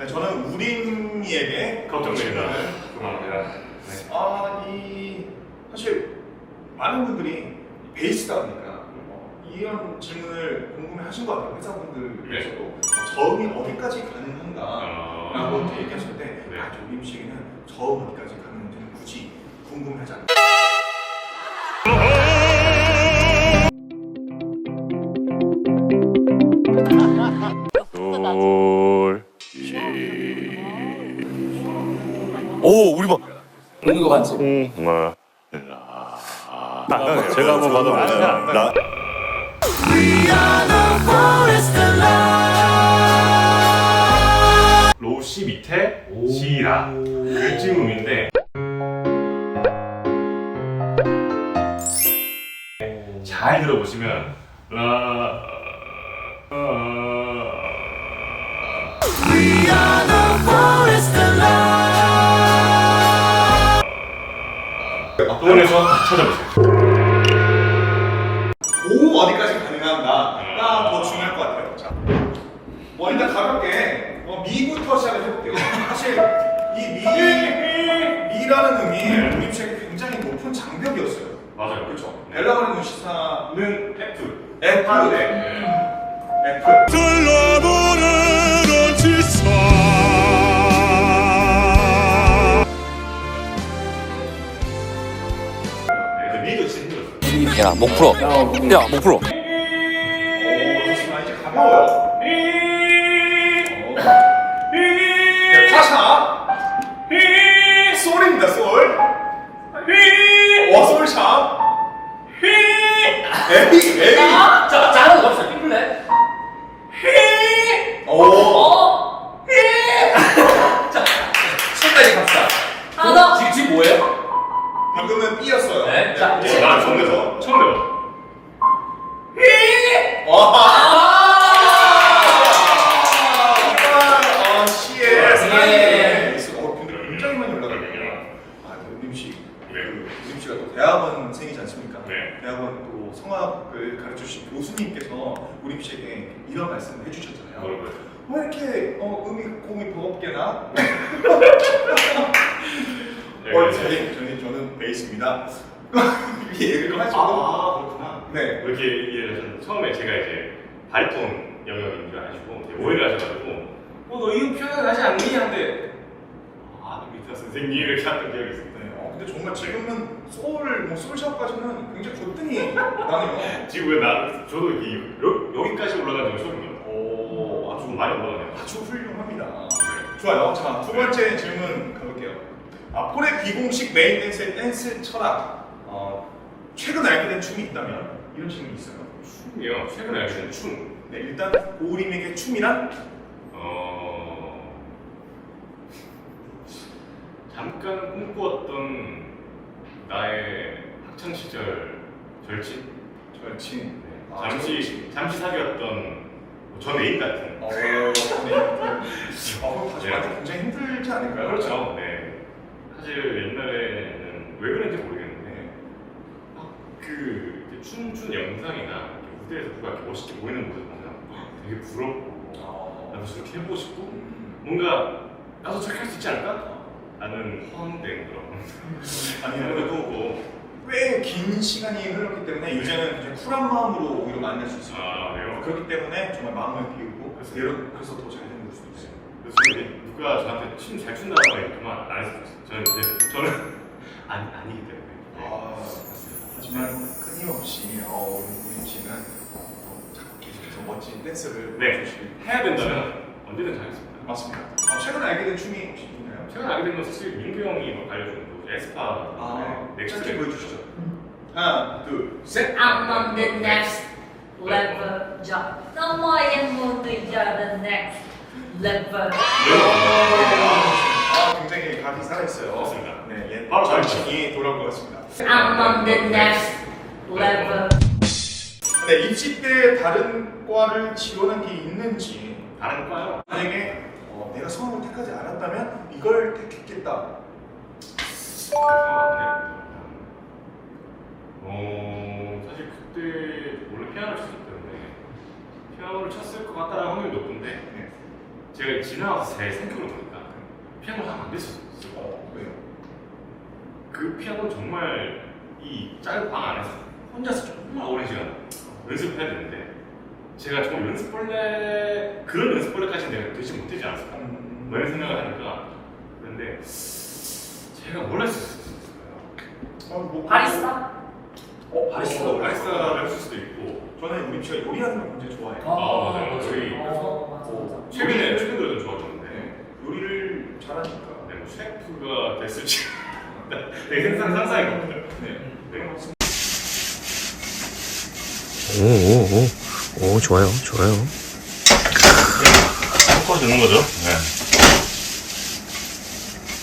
네, 저는 우림이에게 걱정됩니다. 질문을 그만합니다. 네. 아, 이 사실 많은 분들이 베이스다 보니까 어, 이런 질문을 궁금해하신 것 같아요. 회사분들께서도 어, 저음이 어디까지 가능한가 라고 아, 이렇게 얘기하실 때, 네. 아, 씨에게는 저음 어디까지 가능한지는 굳이 궁금하지 않아요. 둘, 오, 보는 거 맞지? 응, 뭐. 제가 한번 받아볼게요. 나. 로우 C 밑에 C라 일진 음인데 잘 들어보시면 라 또원에서 찾아보세요. 오 어디까지 가능한가가 더 중요할 것 같아요. 자, 뭐 일단 가볍게 어, 미부터 시작을 해볼게요. 사실 이 미, 미라는 음이 우림 씨에게 굉장히 높은 장벽이었어요. 맞아요. 그렇죠. 네. 벨라가는 무시사는 는 F. F, 네. 네. F. 야, 목 풀어. 야, 목 풀어. 네. 어? 방금은 B였어요. 네, 자, 어, 내서 처음 내서 와. 아, 시에 예. 사랑의 미스. 어, 근데 굉장히 많이 올라가네요. 아, 그 우림 씨. 그 우림 씨가 또 대학원생이지 않습니까? 네. 대학원 또 성악을 가르쳐 주신 교수님께서 우림 씨에게 이런 말씀을 해주셨잖아요. 뭐라고요? 왜 이렇게 어, 음이 공이 버겁게 나? 네, 어, 네. 저희, 저희, 저는 베이스입니다. 이렇게 얘기를 하시고. 아. 네. 이렇게 얘기하셨는데 처음에 제가 이제 바리톤 영역인 줄 아시고 되게 오해를 하셔가지고 어, 너 이거 표현 하지 않니? 하는데 아, 미타 선생님 이렇게 했던 기억이 있습니다. 네, 어, 근데 정말 지금은 소울, 뭐 소울샵까지는 굉장히 거뜬히 나네요. 지금 왜 나, 저도 이, 여, 여기까지 올라간 적이 처음이에요. 오, 아주 많이 올라가네요. 아주 훌륭합니다. 좋아요. 자, 두 번째 질문 가볼게요. 아, 폴의 비공식 메인 댄스의 댄스 철학. 어, 최근 알게 된 춤이 있다면 이런 질문이 있어요. 춤이요. 최근에 된 춤. 네, 일단 오림에게 춤이란 어, 잠깐 꿈꾸었던 나의 학창 시절 절친. 절친. 아, 잠시 절친. 잠시 사귀었던 전 애인 같은. 어, 네. 어, 다시 말하기 굉장히 힘들지 않을까요? 그렇죠. 네. 사실 옛날에는 왜 그런지 모르겠는데 막 그 춤춘 영상이나 무대에서 누가 이렇게 멋있게 보이는 모습 보면 되게 부럽고 어, 나도 저렇게 해보고 싶고 음, 뭔가 나도 저렇게 할 수 있지 않을까? 라는 허황된 그런 아니요. 생각도 보고 꽤 긴 시간이 흘렀기 때문에 이제는 굉장히 쿨한 마음으로 오히려 만날 수 있어요. 아 그래요? 그렇기 때문에 정말 마음을 비우고 그래서- 그래서, 그래서 더 잘 되는 걸 수도 있어요. 그래서 저는 누가 저한테 춤 잘 춘다고 하니까 안 했을 수 있어요 저는 이제 저는 아니, 아니기 때문에 네. 아, 하지만 끊임없이 어, 우리 우림 씨는 어, 자- 계속해서 멋진 댄스를 네. 보여주실 해야 된다면 언제든 하겠습니다 맞습니다. 어, 최근 알게 된 춤이 혹시 있나요? 최근 알게 된 건 사실 민규 형이 막 알려준 거 에스파 아, 네, 짧게 넥스트 보여주시죠. 하나, 둘, 셋. I'm on the next level job. Từ giờ the next level. 아, 굉장히 각이 살아있어요. 맞습니다. 네, 옛 바로 잘 절친이 돌아올 것 같습니다. I'm on the next level. 네, 입시 때 다른 과를 지원한 게 있는지 다른 과요? 만약에 어, 내가 성악을 택하지 않았다면 이걸 택했겠다. 어, 사실 그때 원래 피아노를 쳤기 때문에 피아노를 쳤을 것 같다는 확률이 높은데 네. 제가 지나와서 제 생각을 보니까 피아노 하면 안 됐었어요. 어, 왜요? 그 피아노 정말 이 짧은 방 안에서 혼자서 정말 오랜 시간 연습해야 되는데 제가 정말 연습벌레 그런 연습벌레까지는 내가 되지 못하지 않았을까 음, 뭐 이런 생각을 하니까 그런데 제가 뭘 할 수 있을까요? 어, 뭐, 바리스타? 어, 바리스타 바리스타를 할 수도 있고 저는 우리 씨가 요리하는 걸 굉장히 좋아해요. 아, 맞아요. 저희 어, 맞아, 맞아. 최근에 최근에 좀 좋아졌는데 네, 요리를 잘하니까. 네, 뭐 셰프가 됐을지 되게 생산 상상이거든요. 네. 네. 오 오 오 오 좋아요 좋아요 섞어주는 거죠. 네.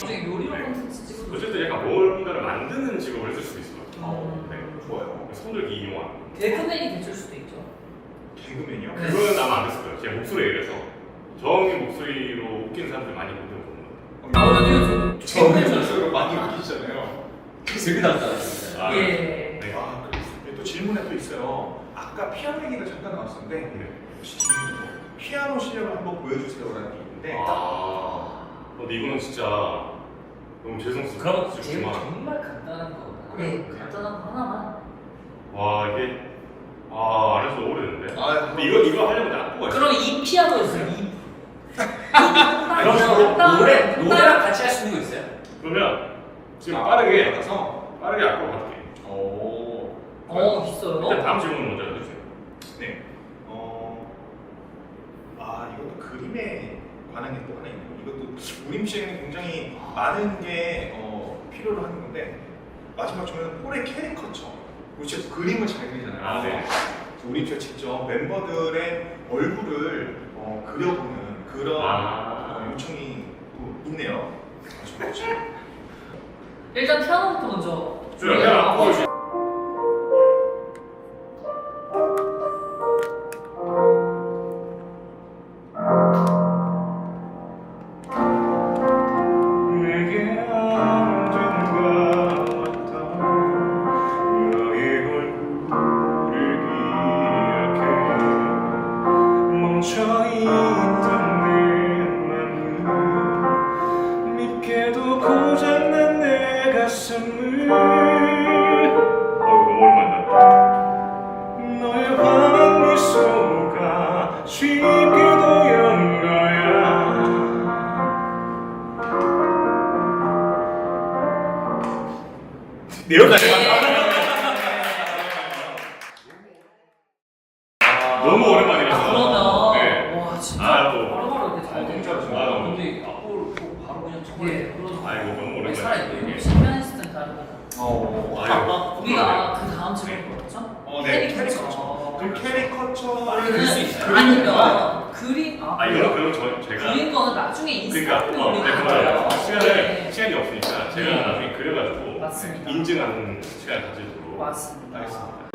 나중에 요리로 콘텐츠 찍어도 어쨌든 약간 뭔가를 만드는 직업을 했을 수도 있을 것 같아요. 음. 네. 좋아요. 손들기 이용한. 개그맨이 됐을 수도 있죠. 개그맨이요? 네. 그거는 아마 안 됐을 거예요. 제 목소리에 의해서. 저음의 목소리로 웃기는 사람들 많이 본적 아, 개그맨 목소리가 많이 웃기시잖아요. 되게. 같아요. 아, 예. 네. 아, 또 질문에 또 있어요. 아까 피아노 얘기가 잠깐 나왔었는데 네. 혹시 질문으로 피아노 실력을 한번 보여주세요라는 게 있는데 아, 어, 근데 이거는 진짜 너무 죄송스럽고 제일 싶지만 정말 간단한 거. 네, 간단한 거 하나만. 와 이게 아 안해서 오래됐는데. 아, 근데 이거 이거 하려면 낙보가 있어. 그럼 이 피아노였어요. 이. 그럼 노래 노래랑 같이 할 수 있는 거 있어요? 그러면 지금 빠르게 가서 빠르게 앞으로 갈게요. 오. 어, 있어요. 일단 다음 질문 먼저 해주세요. 네. 어. 아 이것도 그림에 관한 게 또 하나 있네요. 이것도 우림 씨에게는 굉장히 많은 게 어, 필요로 하는 건데 마지막 저는 폴의 캐리커처. 우리 씨가 그림을 잘 그리잖아요. 아, 네. 우림 씨가 직접 멤버들의 얼굴을 어, 그려보는 아. 어, 요청이 또 있네요. 아주 멋지네요. 일단 피아노부터 먼저. 좋아요. 그냥 앞 가슴을 어이구 오랜만이다 너의 환한 미소가 쉽게 도 연 거야. 네 여기까 어. 아이고 우리가 그 다음 질문 뭐였죠? 어, 네. 캐리커처. 캐리커처. 그럼 캐리커처를 그러면은 그릴 수 있어요? 아니면 그림 아, 아 이거는 그럼 저 제가 그린 거는 나중에 그러니까 인스타그램에 어, 네, 그 말이에요. 시간을 네. 시간이 없으니까 제가 네. 나중에 그려가지고 맞습니다. 인증하는 시간 가지도록 맞습니다. 하겠습니다.